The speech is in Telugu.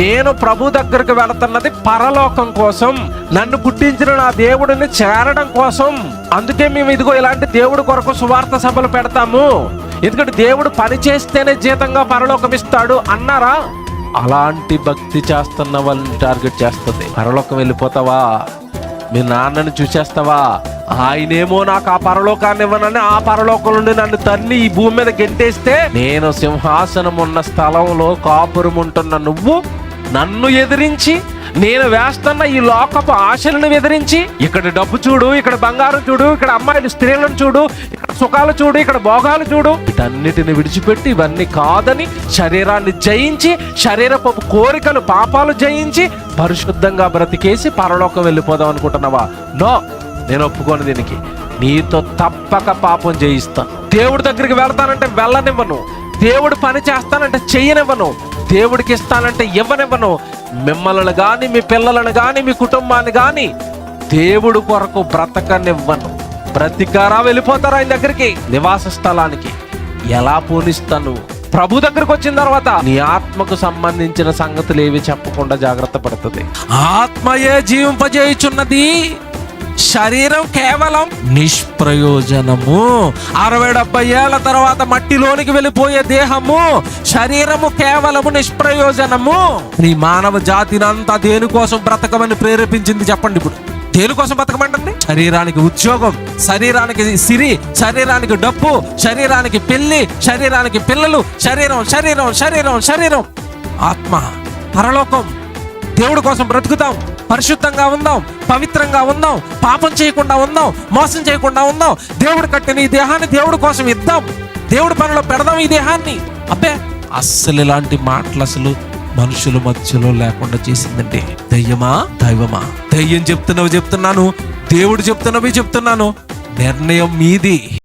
నేను ప్రభు దగ్గరకు వెళుతున్నది పరలోకం కోసం. నన్ను పుట్టించిన నా దేవుడిని చేరడం కోసం. అందుకే మేము ఇదిగో ఇలాంటి దేవుడి కొరకు సువార్త సభలు పెడతాము. ఎందుకంటే దేవుడు పని చేస్తేనే జీతంగా పరలోకం ఇస్తాడు అన్నారా? అలాంటి భక్తి చేస్తున్న వాళ్ళని టార్గెట్ చేస్తుంది. పరలోకం వెళ్ళిపోతావా? మీ నాన్నని చూసేస్తావా? ఆయనేమో నాకు ఆ పరలోకాన్ని ఇవ్వనని ఆ పరలోకం నుండి నన్ను తన్ని ఈ భూమి మీద గెంటేస్తే నేను సింహాసనం ఉన్న స్థలంలో కాపురం ఉంటున్న నువ్వు నన్ను ఎదిరించి నేను వేస్తున్న ఈ లోకపు ఆశలను ఎదిరించి ఇక్కడ డబ్బు చూడు ఇక్కడ బంగారం చూడు ఇక్కడ అమ్మాయిలు స్త్రీలను చూడు ఇక్కడ సుఖాలు చూడు ఇక్కడ భోగాలు చూడు. వీటన్నిటిని విడిచిపెట్టి ఇవన్నీ కాదని శరీరాన్ని జయించి శరీరపు కోరికలు పాపాలు జయించి పరిశుద్ధంగా బ్రతికేసి పరలోకం వెళ్ళిపోదాం అనుకుంటున్నావా? నో నేను ఒప్పుకోను దీనికి. నీతో తప్పక పాపం చేయిస్తాను దేవుడి దగ్గరికి వెళ్తానంటే వెళ్ళనివ్వను. దేవుడు పని చేస్తానంటే చెయ్యనివ్వను దేవుడికి ఇస్తానంటే ఇవ్వనివ్వను మిమ్మల్ని కానీ మీ పిల్లలను కానీ మీ కుటుంబాన్ని కానీ దేవుడు కొరకు బ్రతకనివ్వను. బ్రతికారా వెళ్ళిపోతారు ఆయన దగ్గరికి? నివాస స్థలానికి. ఎలా పోనిస్తాను? ప్రభు దగ్గరకు వచ్చిన తర్వాత నీ ఆత్మకు సంబంధించిన సంగతులు ఏవి చెప్పకుండా జాగ్రత్త పడుతుంది? ఆత్మయే జీవింపజేయుచున్నది. శరీరం కేవలం నిష్ప్రయోజనము. అరవై డెబ్బై ఏళ్ళ తర్వాత మట్టిలోనికి వెళ్ళిపోయే దేహము శరీరము కేవలము నిష్ప్రయోజనము. నీ మానవ జాతిని అంతా దేనికోసం బ్రతకమని ప్రేరేపించింది చెప్పండి ఇప్పుడు. దేనికోసం బతకమంటుంది శరీరానికి ఉద్యోగం శరీరానికి సిరి శరీరానికి డబ్బు శరీరానికి పెళ్ళి శరీరానికి పిల్లలు శరీరం శరీరం శరీరం శరీరం. ఆత్మ పరలోకం దేవుడి కోసం బ్రతుకుతాం. పరిశుద్ధంగా ఉందాం పవిత్రంగా ఉందాం పాపం చేయకుండా ఉందాం మోసం చేయకుండా ఉందాం. దేవుడు కట్టిన ఈ దేహాన్ని దేవుడి కోసం ఇద్దాం. దేవుడి పనిలో పెడదాం ఈ దేహాన్ని. అబ్బే అస్సలు ఇలాంటి మాటలు అసలు మనుషుల మధ్యలో లేకుండా చేసిందండి దయ్యమా దైవమా? దయ్యం చెప్తున్నవి చెప్తున్నాను దేవుడు చెప్తున్నవి చెప్తున్నాను నిర్ణయం మీది.